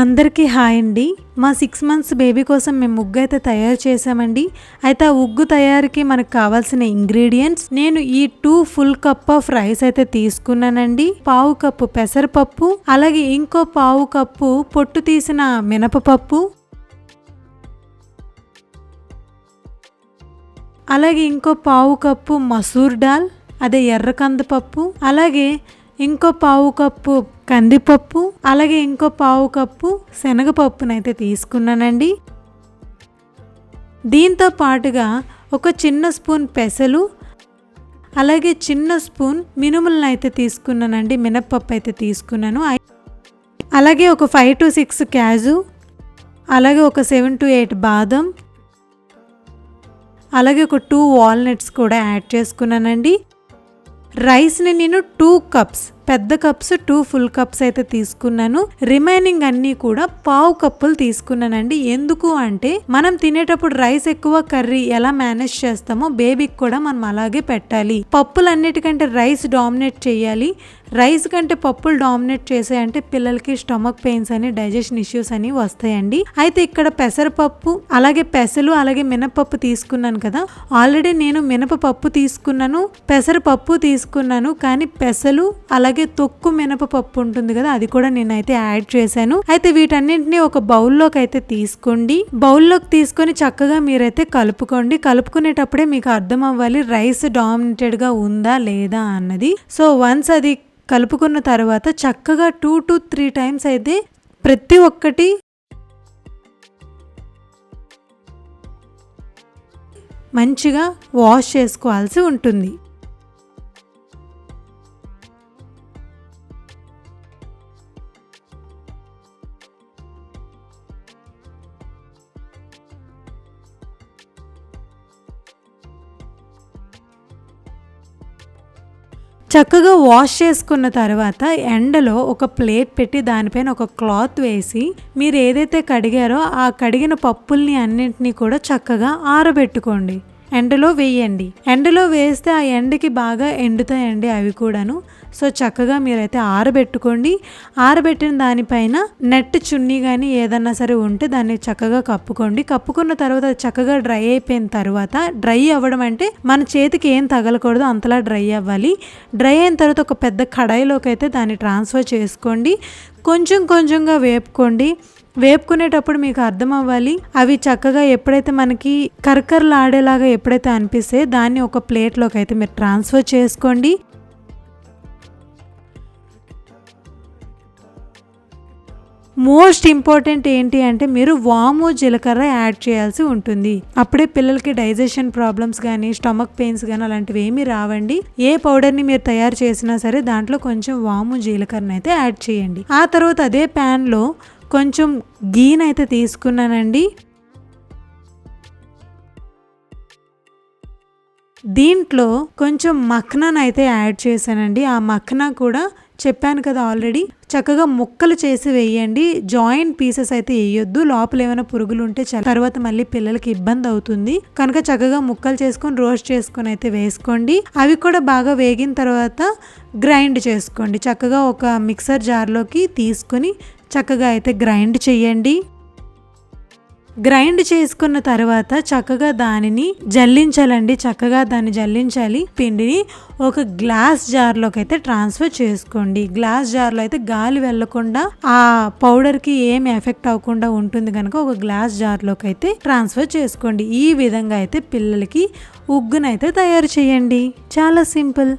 అందరికీ హాయ్ అండి. మా సిక్స్ మంత్స్ బేబీ కోసం మేము ముగ్గు అయితే తయారు చేసామండి అయితే ఆ ఉగ్గు తయారీకి మనకు కావాల్సిన ఇంగ్రీడియంట్స్ నేను ఈ two full cup of rice అయితే తీసుకున్నానండి. పావు కప్పు పెసరపప్పు అలాగే ఇంకో పావు కప్పు పొట్టు తీసిన మినపపప్పు అలాగే ఇంకో పావు కప్పు మసూర్ డాల్ అదే ఎర్ర కందిపప్పు అలాగే ఇంకో పావు కప్పు కందిపప్పు అలాగే ఇంకో పావు కప్పు శనగపప్పునైతే తీసుకున్నానండి. దీంతో పాటుగా ఒక చిన్న స్పూన్ పెసలు అలాగే చిన్న స్పూన్ మినుములను అయితే తీసుకున్నానండి మినప్పప్పు అయితే తీసుకున్నాను అలాగే ఒక ఫైవ్ టు సిక్స్ క్యాజు అలాగే ఒక సెవెన్ టు ఎయిట్ బాదం అలాగే ఒక టూ వాల్నట్స్ కూడా యాడ్ చేసుకున్నానండి. రైస్ని నేను టూ కప్స్ పెద్ద కప్స్ టూ ఫుల్ కప్స్ అయితే తీసుకున్నాను. రిమైనింగ్ అన్నీ కూడా పావు కప్పులు తీసుకున్నానండి. ఎందుకు అంటే మనం తినేటప్పుడు రైస్ ఎక్కువ కర్రీ ఎలా మేనేజ్ చేస్తామో బేబీకి కూడా మనం అలాగే పెట్టాలి. పప్పులన్నిటికంటే రైస్ డామినేట్ చేయాలి. రైస్ కంటే పప్పులు డామినేట్ చేసాయంటే పిల్లలకి స్టమక్ పెయిన్స్ అని డైజెషన్ ఇష్యూస్ అని వస్తాయండి. అయితే ఇక్కడ పెసరపప్పు అలాగే పెసలు అలాగే మినపప్పు తీసుకున్నాను కదా. ఆల్రెడీ నేను మినపప్పు తీసుకున్నాను పెసరపప్పు తీసుకున్నాను కానీ పెసలు అలాగే తొక్కు మినపప్పు ఉంటుంది కదా అది కూడా నేనైతే యాడ్ చేశాను. అయితే వీటన్నింటినీ ఒక బౌల్లోకి అయితే తీసుకోండి. బౌల్లోకి తీసుకొని చక్కగా మీరైతే కలుపుకోండి. కలుపుకునేటప్పుడే మీకు అర్థం అవ్వాలి రైస్ డామినేటెడ్గా ఉందా లేదా అన్నది. సో వన్స్ అది కలుపుకున్న తర్వాత చక్కగా టూ టు త్రీ టైమ్స్ అయితే ప్రతి ఒక్కటి మంచిగా వాష్ చేసుకోవాల్సి ఉంటుంది. చక్కగా వాష్ చేసుకున్న తర్వాత ఎండలో ఒక ప్లేట్ పెట్టి దానిపైన ఒక క్లాత్ వేసి మీరు ఏదైతే కడిగారో ఆ కడిగిన పప్పుల్ని అన్నింటినీ కూడా చక్కగా ఆరబెట్టుకోండి. ఎండలో వేయండి. ఎండలో వేస్తే ఆ ఎండకి బాగా ఎండుతాయండి అవి కూడాను. సో చక్కగా మీరైతే ఆరబెట్టుకోండి. ఆరబెట్టిన దానిపైన నెట్ చున్నీ కానీ ఏదన్నా సరే ఉంటే దాన్ని చక్కగా కప్పుకోండి. కప్పుకున్న తర్వాత చక్కగా డ్రై అయిపోయిన తర్వాత డ్రై అవ్వడం అంటే మన చేతికి ఏం తగలకూడదు అంతలా డ్రై అవ్వాలి. డ్రై అయిన తర్వాత ఒక పెద్ద కడాయిలోకి అయితే దాన్ని ట్రాన్స్ఫర్ చేసుకోండి. కొంచెం కొంచెంగా వేపుకోండి. వేపుకునేటప్పుడు మీకు అర్థం అవ్వాలి. అవి చక్కగా ఎప్పుడైతే మనకి కరకరలాడేలాగా ఎప్పుడైతే అనిపిస్తే దాన్ని ఒక ప్లేట్లోకి అయితే మీరు ట్రాన్స్ఫర్ చేసుకోండి. మోస్ట్ ఇంపార్టెంట్ ఏంటి అంటే మీరు వాము జీలకర్ర యాడ్ చేయాల్సి ఉంటుంది. అప్పుడే పిల్లలకి డైజెషన్ ప్రాబ్లమ్స్ కానీ స్టమక్ పెయిన్స్ కానీ అలాంటివి ఏమీ రావండి. ఏ పౌడర్ని మీరు తయారు చేసినా సరే దాంట్లో కొంచెం వాము జీలకర్రని అయితే యాడ్ చేయండి. ఆ తర్వాత అదే ప్యాన్లో కొంచెం గీనైతే తీసుకున్నానండి. దీంట్లో కొంచెం మక్నాన్ అయితే యాడ్ చేశానండి. ఆ మక్నా కూడా చెప్పాను కదా ఆల్రెడీ. చక్కగా ముక్కలు చేసి వేయండి. జాయింట్ పీసెస్ అయితే వేయొద్దు. లోపల ఏమైనా పురుగులు ఉంటే తర్వాత మళ్ళీ పిల్లలకి ఇబ్బంది అవుతుంది. కనుక చక్కగా ముక్కలు చేసుకొని రోస్ట్ చేసుకొని అయితే వేసుకోండి. అవి కూడా బాగా వేగిన తర్వాత గ్రైండ్ చేసుకోండి. చక్కగా ఒక మిక్సర్ జార్లోకి తీసుకొని చక్కగా అయితే గ్రైండ్ చేయండి. గ్రైండ్ చేసుకున్న తర్వాత చక్కగా దానిని జల్లించాలండి. చక్కగా దాన్ని జల్లించాలి. పిండిని ఒక గ్లాస్ జార్లోకి అయితే ట్రాన్స్ఫర్ చేసుకోండి. గ్లాస్ జార్లో అయితే గాలి వెళ్ళకుండా ఆ పౌడర్కి ఏమి ఎఫెక్ట్ అవ్వకుండా ఉంటుంది కనుక ఒక గ్లాస్ జార్లోకి అయితే ట్రాన్స్ఫర్ చేసుకోండి. ఈ విధంగా అయితే పిల్లలకి ఉగ్గునైతే తయారు చేయండి. చాలా సింపుల్.